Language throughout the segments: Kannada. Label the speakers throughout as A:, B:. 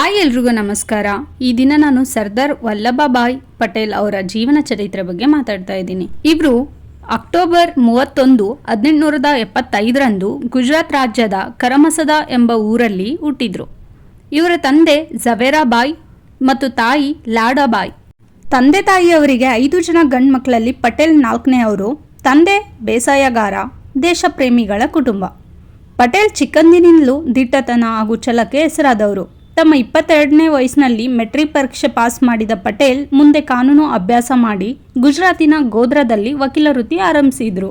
A: ಹಾಯ್ ಎಲ್ರಿಗೂ ನಮಸ್ಕಾರ. ಈ ದಿನ ನಾನು ಸರ್ದಾರ್ ವಲ್ಲಭಭಾಯ್ ಪಟೇಲ್ ಅವರ ಜೀವನ ಚರಿತ್ರೆ ಬಗ್ಗೆ ಮಾತಾಡ್ತಾ ಇದ್ದೀನಿ. ಇವರು ಅಕ್ಟೋಬರ್ ಮೂವತ್ತೊಂದು ಹದಿನೆಂಟುನೂರದ ಎಪ್ಪತ್ತೈದರಂದು ಗುಜರಾತ್ ರಾಜ್ಯದ ಕರಮಸದ ಎಂಬ ಊರಲ್ಲಿ ಹುಟ್ಟಿದ್ರು. ಇವರ ತಂದೆ ಜವೇರಾಬಾಯ್ ಮತ್ತು ತಾಯಿ ಲಾಡಾಬಾಯ್. ತಂದೆ ತಾಯಿಯವರಿಗೆ ಐದು ಜನ ಗಂಡು ಮಕ್ಕಳಲ್ಲಿ ಪಟೇಲ್ ನಾಲ್ಕನೇ ಅವರು ತಂದೆ ಬೇಸಾಯಗಾರ, ದೇಶಪ್ರೇಮಿಗಳ ಕುಟುಂಬ. ಪಟೇಲ್ ಚಿಕ್ಕಂದಿನಿಂದಲೂ ದಿಟ್ಟತನ ಹಾಗೂ ಛಲಕ್ಕೆ ಹೆಸರಾದವರು. ತಮ್ಮ ಇಪ್ಪತ್ತೆರಡನೇ ವಯಸ್ಸಿನಲ್ಲಿ ಮೆಟ್ರಿಕ್ ಪರೀಕ್ಷೆ ಪಾಸ್ ಮಾಡಿದ ಪಟೇಲ್ ಮುಂದೆ ಕಾನೂನು ಅಭ್ಯಾಸ ಮಾಡಿ ಗುಜರಾತಿನ ಗೋಧ್ರಾದಲ್ಲಿ ವಕೀಲ ವೃತ್ತಿ ಆರಂಭಿಸಿದರು.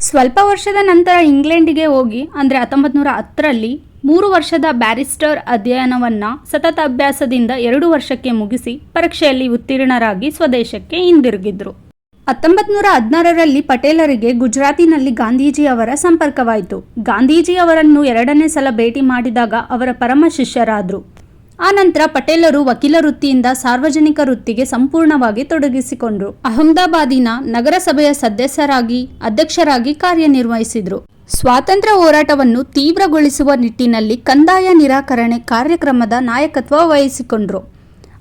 A: ಸ್ವಲ್ಪ ವರ್ಷದ ನಂತರ ಇಂಗ್ಲೆಂಡಿಗೆ ಹೋಗಿ, ಅಂದರೆ ಹತ್ತೊಂಬತ್ತು ನೂರ ಹತ್ತರಲ್ಲಿ ಮೂರು ವರ್ಷದ ಬ್ಯಾರಿಸ್ಟರ್ ಅಧ್ಯಯನವನ್ನ ಸತತ ಅಭ್ಯಾಸದಿಂದ ಎರಡು ವರ್ಷಕ್ಕೆ ಮುಗಿಸಿ ಪರೀಕ್ಷೆಯಲ್ಲಿ ಉತ್ತೀರ್ಣರಾಗಿ ಸ್ವದೇಶಕ್ಕೆ ಹಿಂದಿರುಗಿದ್ರು. ಹತ್ತೊಂಬತ್ತು ನೂರ ಹದಿನಾರರಲ್ಲಿ ಪಟೇಲರಿಗೆ ಗುಜರಾತಿನಲ್ಲಿ ಗಾಂಧೀಜಿ ಅವರ ಸಂಪರ್ಕವಾಯಿತು. ಗಾಂಧೀಜಿ ಅವರನ್ನು ಎರಡನೇ ಸಲ ಭೇಟಿ ಮಾಡಿದಾಗ ಅವರ ಪರಮ ಶಿಷ್ಯರಾದರು. ಆನಂತರ ಪಟೇಲರು ವಕೀಲ ವೃತ್ತಿಯಿಂದ ಸಾರ್ವಜನಿಕ ವೃತ್ತಿಗೆ ಸಂಪೂರ್ಣವಾಗಿ ತೊಡಗಿಸಿಕೊಂಡರು. ಅಹಮದಾಬಾದಿನ ನಗರಸಭೆಯ ಸದಸ್ಯರಾಗಿ, ಅಧ್ಯಕ್ಷರಾಗಿ ಕಾರ್ಯನಿರ್ವಹಿಸಿದರು. ಸ್ವಾತಂತ್ರ್ಯ ಹೋರಾಟವನ್ನು ತೀವ್ರಗೊಳಿಸುವ ನಿಟ್ಟಿನಲ್ಲಿ ಕಂದಾಯ ನಿರಾಕರಣೆ ಕಾರ್ಯಕ್ರಮದ ನಾಯಕತ್ವ ವಹಿಸಿಕೊಂಡ್ರು.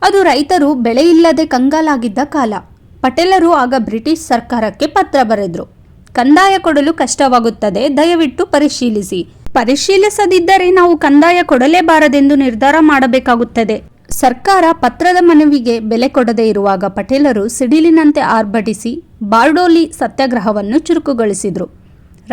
A: ಅದು ರೈತರು ಬೆಳೆಯಿಲ್ಲದೆ ಕಂಗಾಲಾಗಿದ್ದ ಕಾಲ. ಪಟೇಲರು ಆಗ ಬ್ರಿಟಿಷ್ ಸರ್ಕಾರಕ್ಕೆ ಪತ್ರ ಬರೆದ್ರು. ಕಂದಾಯ ಕೊಡಲು ಕಷ್ಟವಾಗುತ್ತದೆ, ದಯವಿಟ್ಟು ಪರಿಶೀಲಿಸಿ. ಪರಿಶೀಲಿಸದಿದ್ದರೆ ನಾವು ಕಂದಾಯ ಕೊಡಲೇಬಾರದೆಂದು ನಿರ್ಧಾರ ಮಾಡಬೇಕಾಗುತ್ತದೆ. ಸರ್ಕಾರ ಪತ್ರದ ಮನವಿಗೆ ಬೆಲೆ ಕೊಡದೇ ಇರುವಾಗ ಪಟೇಲರು ಸಿಡಿಲಿನಂತೆ ಆರ್ಭಟಿಸಿ ಬಾರ್ಡೋಲಿ ಸತ್ಯಾಗ್ರಹವನ್ನು ಚುರುಕುಗೊಳಿಸಿದರು.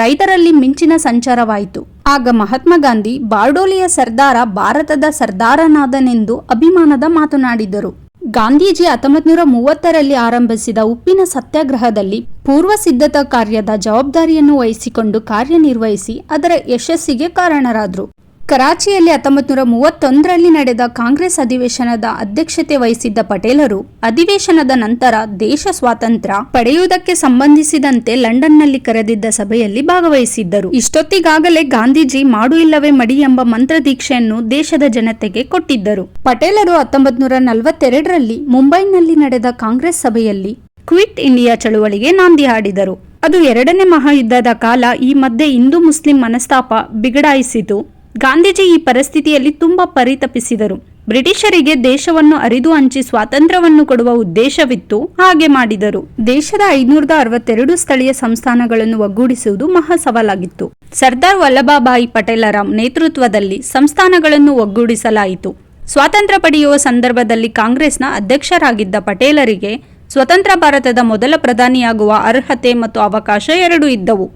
A: ರೈತರಲ್ಲಿ ಮಿಂಚಿನ ಸಂಚಾರವಾಯಿತು. ಆಗ ಮಹಾತ್ಮ ಗಾಂಧಿ ಬಾರ್ಡೋಲಿಯ ಸರ್ದಾರ ಭಾರತದ ಸರ್ದಾರನಾದನೆಂದು ಅಭಿಮಾನದ ಮಾತನಾಡಿದರು. ಗಾಂಧೀಜಿ ಹತ್ತೊಂಬತ್ತು ನೂರ ಮೂವತ್ತರಲ್ಲಿ ಆರಂಭಿಸಿದ ಉಪ್ಪಿನ ಸತ್ಯಾಗ್ರಹದಲ್ಲಿ ಪೂರ್ವ ಸಿದ್ಧತಾ ಕಾರ್ಯದ ಜವಾಬ್ದಾರಿಯನ್ನು ವಹಿಸಿಕೊಂಡು ಕಾರ್ಯನಿರ್ವಹಿಸಿ ಅದರ ಯಶಸ್ಸಿಗೆ ಕಾರಣರಾದರು. ಕರಾಚಿಯಲ್ಲಿ ಹತ್ತೊಂಬತ್ತು ನೂರ ಮೂವತ್ತೊಂದರಲ್ಲಿ ನಡೆದ ಕಾಂಗ್ರೆಸ್ ಅಧಿವೇಶನದ ಅಧ್ಯಕ್ಷತೆ ವಹಿಸಿದ್ದ ಪಟೇಲರು, ಅಧಿವೇಶನದ ನಂತರ ದೇಶ ಸ್ವಾತಂತ್ರ್ಯ ಪಡೆಯುವುದಕ್ಕೆ ಸಂಬಂಧಿಸಿದಂತೆ ಲಂಡನ್ನಲ್ಲಿ ಕರೆದಿದ್ದ ಸಭೆಯಲ್ಲಿ ಭಾಗವಹಿಸಿದ್ದರು. ಇಷ್ಟೊತ್ತಿಗಾಗಲೇ ಗಾಂಧೀಜಿ ಮಾಡು ಇಲ್ಲವೇ ಮಡಿ ಎಂಬ ಮಂತ್ರ ದೀಕ್ಷೆಯನ್ನು ದೇಶದ ಜನತೆಗೆ ಕೊಟ್ಟಿದ್ದರು. ಪಟೇಲರು ಹತ್ತೊಂಬತ್ತು ನೂರ ನಲವತ್ತೆರಡರಲ್ಲಿ ಮುಂಬೈನಲ್ಲಿ ನಡೆದ ಕಾಂಗ್ರೆಸ್ ಸಭೆಯಲ್ಲಿ ಕ್ವಿಟ್ ಇಂಡಿಯಾ ಚಳುವಳಿಗೆ ನಾಂದಿ ಹಾಡಿದರು. ಅದು ಎರಡನೇ ಮಹಾಯುದ್ಧದ ಕಾಲ ಈ ಮಧ್ಯೆ ಹಿಂದೂ ಮುಸ್ಲಿಂ ಮನಸ್ತಾಪ ಬಿಗಡಾಯಿಸಿತು. ಗಾಂಧೀಜಿ ಈ ಪರಿಸ್ಥಿತಿಯಲ್ಲಿ ತುಂಬಾ ಪರಿತಪಿಸಿದರು. ಬ್ರಿಟಿಷರಿಗೆ ದೇಶವನ್ನು ಅರಿದು ಹಂಚಿ ಸ್ವಾತಂತ್ರ್ಯವನ್ನು ಕೊಡುವ ಉದ್ದೇಶವಿತ್ತು, ಹಾಗೆ ಮಾಡಿದರು. ದೇಶದ ಐನೂರದ ಅರವತ್ತೆರಡು ಸ್ಥಳೀಯ ಸಂಸ್ಥಾನಗಳನ್ನು ಒಗ್ಗೂಡಿಸುವುದು ಮಹಾ ಸವಾಲಾಗಿತ್ತು. ಸರ್ದಾರ್ ವಲ್ಲಭಭಾಯಿ ಪಟೇಲರ ನೇತೃತ್ವದಲ್ಲಿ ಸಂಸ್ಥಾನಗಳನ್ನು ಒಗ್ಗೂಡಿಸಲಾಯಿತು. ಸ್ವಾತಂತ್ರ್ಯ ಪಡೆಯುವ ಸಂದರ್ಭದಲ್ಲಿ ಕಾಂಗ್ರೆಸ್ನ ಅಧ್ಯಕ್ಷರಾಗಿದ್ದ ಪಟೇಲರಿಗೆ ಸ್ವತಂತ್ರ ಭಾರತದ ಮೊದಲ ಪ್ರಧಾನಿಯಾಗುವ ಅರ್ಹತೆ ಮತ್ತು ಅವಕಾಶ ಎರಡೂ ಇದ್ದವು.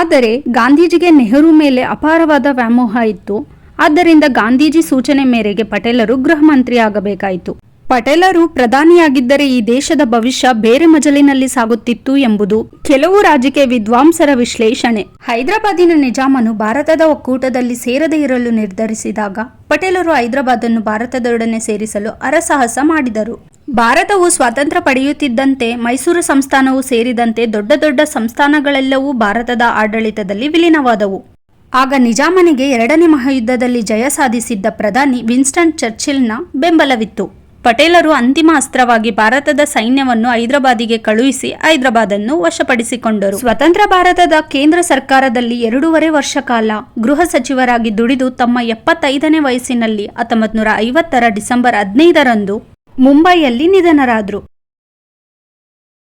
A: ಆದರೆ ಗಾಂಧೀಜಿಗೆ ನೆಹರು ಮೇಲೆ ಅಪಾರವಾದ ವ್ಯಾಮೋಹ ಇತ್ತು. ಆದ್ದರಿಂದ ಗಾಂಧೀಜಿ ಸೂಚನೆ ಮೇರೆಗೆ ಪಟೇಲರು ಗೃಹ ಮಂತ್ರಿಯಾಗಬೇಕಾಯಿತು ಪಟೇಲರು ಪ್ರಧಾನಿಯಾಗಿದ್ದರೆ ಈ ದೇಶದ ಭವಿಷ್ಯ ಬೇರೆ ಮಜಲಿನಲ್ಲಿ ಸಾಗುತ್ತಿತ್ತು ಎಂಬುದು ಕೆಲವು ರಾಜಕೀಯ ವಿದ್ವಾಂಸರ ವಿಶ್ಲೇಷಣೆ. ಹೈದರಾಬಾದಿನ ನಿಜಾಮನು ಭಾರತದ ಒಕ್ಕೂಟದಲ್ಲಿ ಸೇರದೇ ಇರಲು ನಿರ್ಧರಿಸಿದಾಗ, ಪಟೇಲರು ಹೈದರಾಬಾದನ್ನು ಭಾರತದೊಡನೆ ಸೇರಿಸಲು ಅರಸಾಹಸ ಮಾಡಿದರು. ಭಾರತವು ಸ್ವಾತಂತ್ರ್ಯ ಪಡೆಯುತ್ತಿದ್ದಂತೆ ಮೈಸೂರು ಸಂಸ್ಥಾನವು ಸೇರಿದಂತೆ ದೊಡ್ಡ ದೊಡ್ಡ ಸಂಸ್ಥಾನಗಳೆಲ್ಲವೂ ಭಾರತದ ಆಡಳಿತದಲ್ಲಿ ವಿಲೀನವಾದವು. ಆಗ ನಿಜಾಮನಿಗೆ ಎರಡನೇ ಮಹಾಯುದ್ಧದಲ್ಲಿ ಜಯ ಸಾಧಿಸಿದ್ದ ಪ್ರಧಾನಿ ವಿನ್ಸ್ಟನ್ ಚರ್ಚಿಲ್ನ ಬೆಂಬಲವಿತ್ತು. ಪಟೇಲರು ಅಂತಿಮ ಅಸ್ತ್ರವಾಗಿ ಭಾರತದ ಸೈನ್ಯವನ್ನು ಹೈದರಾಬಾದಿಗೆ ಕಳುಹಿಸಿ ಹೈದರಾಬಾದನ್ನು ವಶಪಡಿಸಿಕೊಂಡರು. ಸ್ವತಂತ್ರ ಭಾರತದ ಕೇಂದ್ರ ಸರ್ಕಾರದಲ್ಲಿ ಎರಡೂವರೆ ವರ್ಷ ಕಾಲ ಗೃಹ ಸಚಿವರಾಗಿ ದುಡಿದು ತಮ್ಮ ಎಪ್ಪತ್ತೈದನೇ ವಯಸ್ಸಿನಲ್ಲಿ ಹತ್ತೊಂಬತ್ತು ನೂರ ಐವತ್ತರ ಡಿಸೆಂಬರ್ ಹದಿನೈದರಂದು ಮುಂಬೈಯಲ್ಲಿ ನಿಧನರಾದರು.